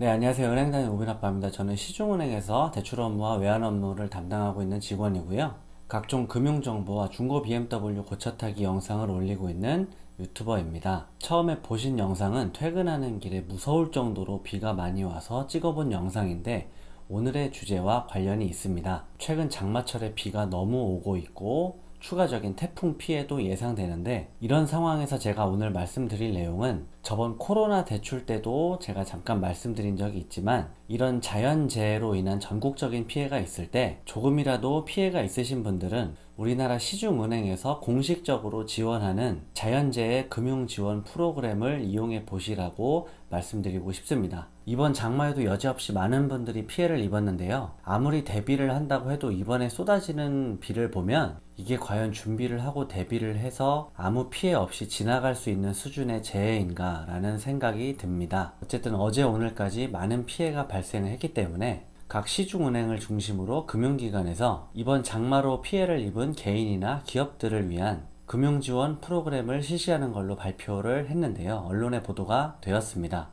네, 안녕하세요. 은행단의 오빈아빠입니다. 저는 시중은행에서 대출 업무와 외환 업무를 담당하고 있는 직원이고요. 각종 금융정보와 중고 BMW 고차 타기 영상을 올리고 있는 유튜버입니다. 처음에 보신 영상은 퇴근하는 길에 무서울 정도로 비가 많이 와서 찍어본 영상인데 오늘의 주제와 관련이 있습니다. 최근 장마철에 비가 너무 오고 있고 추가적인 태풍 피해도 예상되는데 이런 상황에서 제가 오늘 말씀드릴 내용은 저번 코로나 대출 때도 제가 잠깐 말씀드린 적이 있지만 이런 자연재해로 인한 전국적인 피해가 있을 때 조금이라도 피해가 있으신 분들은 우리나라 시중은행에서 공식적으로 지원하는 자연재해 금융 지원 프로그램을 이용해 보시라고 말씀드리고 싶습니다. 이번 장마에도 여지없이 많은 분들이 피해를 입었는데요. 아무리 대비를 한다고 해도 이번에 쏟아지는 비를 보면 이게 과연 준비를 하고 대비를 해서 아무 피해 없이 지나갈 수 있는 수준의 재해인가 라는 생각이 듭니다. 어쨌든 어제 오늘까지 많은 피해가 발생했기 때문에 각 시중은행을 중심으로 금융기관에서 이번 장마로 피해를 입은 개인이나 기업들을 위한 금융지원 프로그램을 실시하는 걸로 발표를 했는데요. 언론에 보도가 되었습니다.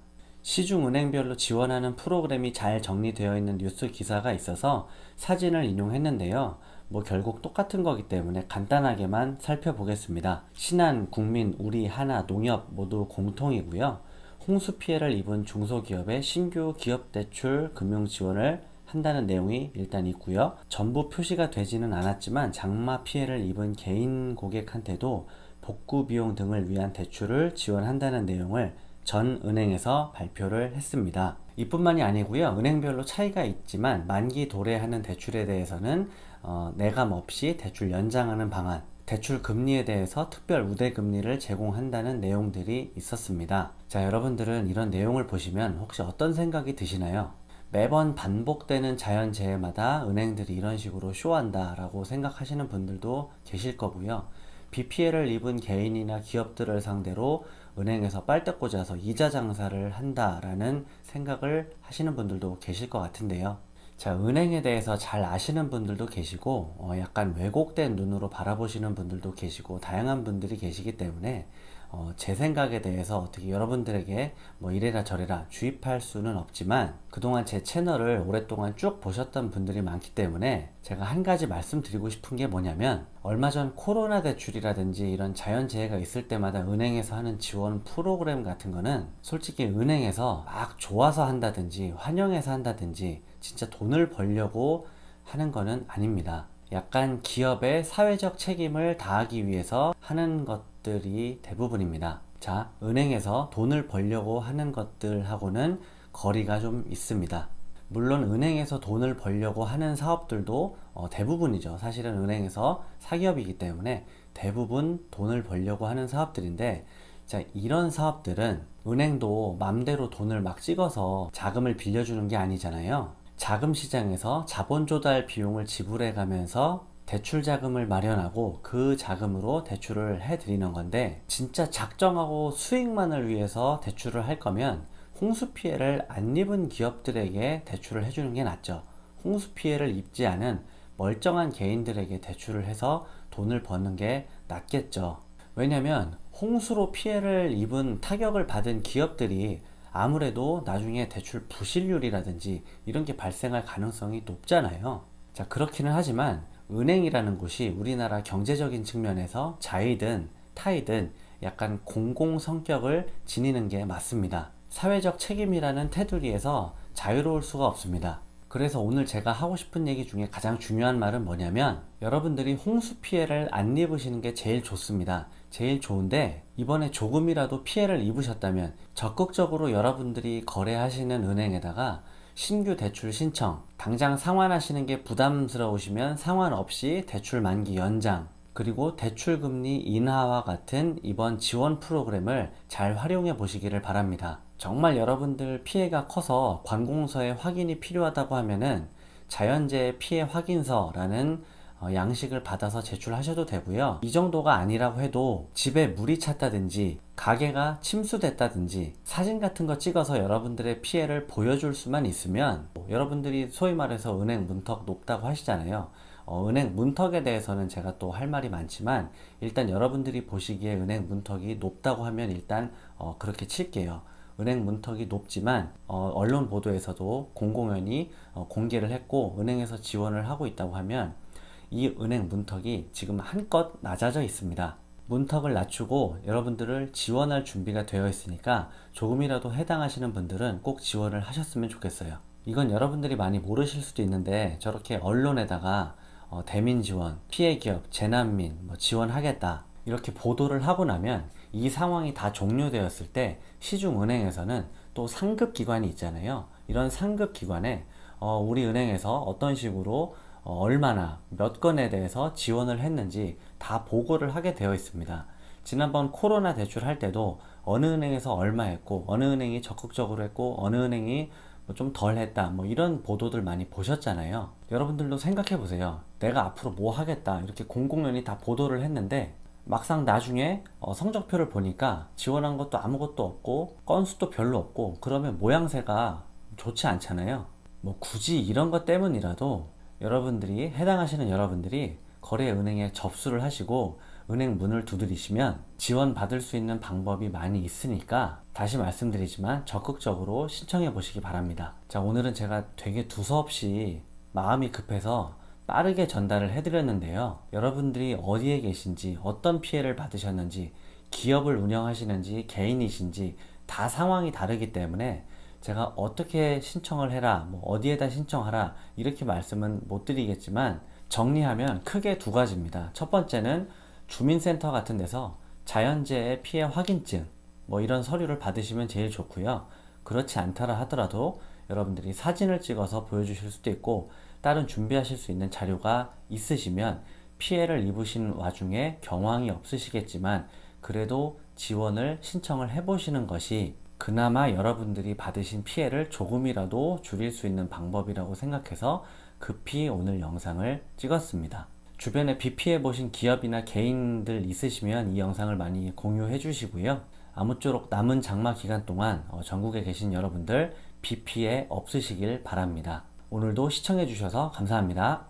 시중은행별로 지원하는 프로그램이 잘 정리되어 있는 뉴스 기사가 있어서 사진을 인용했는데요. 뭐 결국 똑같은 거기 때문에 간단하게만 살펴보겠습니다. 신한, 국민, 우리, 하나, 농협 모두 공통이고요. 홍수 피해를 입은 중소기업의 신규 기업 대출 금융 지원을 한다는 내용이 일단 있고요. 전부 표시가 되지는 않았지만 장마 피해를 입은 개인 고객한테도 복구 비용 등을 위한 대출을 지원한다는 내용을 전 은행에서 발표를 했습니다. 이뿐만이 아니고요. 은행별로 차이가 있지만 만기 도래하는 대출에 대해서는 어, 내감 없이 대출 연장하는 방안, 대출 금리에 대해서 특별 우대 금리를 제공한다는 내용들이 있었습니다. 자, 여러분들은 이런 내용을 보시면 혹시 어떤 생각이 드시나요? 매번 반복되는 자연재해마다 은행들이 이런 식으로 쇼한다라고 생각하시는 분들도 계실 거고요. 비 피해를 입은 개인이나 기업들을 상대로 은행에서 빨대 꽂아서 이자 장사를 한다라는 생각을 하시는 분들도 계실 것 같은데요. 자, 은행에 대해서 잘 아시는 분들도 계시고, 어, 약간 왜곡된 눈으로 바라보시는 분들도 계시고, 다양한 분들이 계시기 때문에, 어, 제 생각에 대해서 어떻게 여러분들에게 뭐 이래라 저래라 주입할 수는 없지만 그동안 제 채널을 오랫동안 쭉 보셨던 분들이 많기 때문에 제가 한 가지 말씀드리고 싶은 게 뭐냐면 얼마 전 코로나 대출이라든지 이런 자연재해가 있을 때마다 은행에서 하는 지원 프로그램 같은 거는 솔직히 은행에서 막 좋아서 한다든지 환영해서 한다든지 진짜 돈을 벌려고 하는 거는 아닙니다. 약간 기업의 사회적 책임을 다하기 위해서 하는 것들이 대부분입니다. 자, 은행에서 돈을 벌려고 하는 것들하고는 거리가 좀 있습니다. 물론 은행에서 돈을 벌려고 하는 사업들도 어, 대부분이죠. 사실은 은행에서 사기업이기 때문에 대부분 돈을 벌려고 하는 사업들인데 자, 이런 사업들은 은행도 맘대로 돈을 막 찍어서 자금을 빌려주는 게 아니잖아요. 자금 시장에서 자본 조달 비용을 지불해 가면서 대출 자금을 마련하고 그 자금으로 대출을 해 드리는 건데 진짜 작정하고 수익만을 위해서 대출을 할 거면 홍수 피해를 안 입은 기업들에게 대출을 해 주는 게 낫죠. 홍수 피해를 입지 않은 멀쩡한 개인들에게 대출을 해서 돈을 버는 게 낫겠죠. 왜냐면 홍수로 피해를 입은 타격을 받은 기업들이 아무래도 나중에 대출 부실률이라든지 이런 게 발생할 가능성이 높잖아요. 자, 그렇기는 하지만 은행이라는 곳이 우리나라 경제적인 측면에서 자이든 타이든 약간 공공 성격을 지니는 게 맞습니다. 사회적 책임이라는 테두리에서 자유로울 수가 없습니다. 그래서 오늘 제가 하고 싶은 얘기 중에 가장 중요한 말은 뭐냐면 여러분들이 홍수 피해를 안 입으시는 게 제일 좋습니다. 제일 좋은데 이번에 조금이라도 피해를 입으셨다면 적극적으로 여러분들이 거래하시는 은행에다가 신규 대출 신청, 당장 상환하시는 게 부담스러우시면 상환 없이 대출 만기 연장, 그리고 대출 금리 인하와 같은 이번 지원 프로그램을 잘 활용해 보시기를 바랍니다. 정말 여러분들 피해가 커서 관공서에 확인이 필요하다고 하면은 자연재해 피해 확인서라는 어, 양식을 받아서 제출하셔도 되고요. 이 정도가 아니라고 해도 집에 물이 찼다든지 가게가 침수됐다든지 사진 같은 거 찍어서 여러분들의 피해를 보여줄 수만 있으면 여러분들이 소위 말해서 은행 문턱 높다고 하시잖아요. 어, 은행 문턱에 대해서는 제가 또 할 말이 많지만 일단 여러분들이 보시기에 은행 문턱이 높다고 하면 일단 어, 그렇게 칠게요. 은행 문턱이 높지만 어, 언론 보도에서도 공공연히 어, 공개를 했고 은행에서 지원을 하고 있다고 하면 이 은행 문턱이 지금 한껏 낮아져 있습니다. 문턱을 낮추고 여러분들을 지원할 준비가 되어 있으니까 조금이라도 해당하시는 분들은 꼭 지원을 하셨으면 좋겠어요. 이건 여러분들이 많이 모르실 수도 있는데 저렇게 언론에다가 어, 대민 지원, 피해 기업, 재난민 뭐 지원하겠다 이렇게 보도를 하고 나면 이 상황이 다 종료되었을 때 시중은행에서는 또 상급 기관이 있잖아요. 이런 상급 기관에 어, 우리 은행에서 어떤 식으로 어, 얼마나 몇 건에 대해서 지원을 했는지 다 보고를 하게 되어 있습니다. 지난번 코로나 대출 할 때도 어느 은행에서 얼마 했고 어느 은행이 적극적으로 했고 어느 은행이 뭐 좀덜 했다 뭐 이런 보도들 많이 보셨잖아요. 여러분들도 생각해 보세요. 내가 앞으로 뭐 하겠다 이렇게 공공연히 다 보도를 했는데 막상 나중에 어, 성적표를 보니까 지원한 것도 아무것도 없고 건수도 별로 없고 그러면 모양새가 좋지 않잖아요. 뭐 굳이 이런 것 때문이라도 여러분들이 해당하시는 여러분들이 거래 은행에 접수를 하시고 은행 문을 두드리시면 지원 받을 수 있는 방법이 많이 있으니까 다시 말씀드리지만 적극적으로 신청해 보시기 바랍니다. 자, 오늘은 제가 되게 두서없이 마음이 급해서 빠르게 전달을 해드렸는데요. 여러분들이 어디에 계신지, 어떤 피해를 받으셨는지, 기업을 운영하시는지, 개인이신지 다 상황이 다르기 때문에 제가 어떻게 신청을 해라, 뭐 어디에다 신청하라 이렇게 말씀은 못 드리겠지만 정리하면 크게 두 가지입니다. 첫 번째는 주민센터 같은 데서 자연재해 피해 확인증 뭐 이런 서류를 받으시면 제일 좋고요. 그렇지 않다라 하더라도 여러분들이 사진을 찍어서 보여주실 수도 있고 다른 준비하실 수 있는 자료가 있으시면 피해를 입으신 와중에 경황이 없으시겠지만 그래도 지원을 신청을 해보시는 것이 그나마 여러분들이 받으신 피해를 조금이라도 줄일 수 있는 방법이라고 생각해서 급히 오늘 영상을 찍었습니다. 주변에 비 피해 보신 기업이나 개인들 있으시면 이 영상을 많이 공유해 주시고요. 아무쪼록 남은 장마 기간 동안 어, 전국에 계신 여러분들 비 피해 없으시길 바랍니다. 오늘도 시청해 주셔서 감사합니다.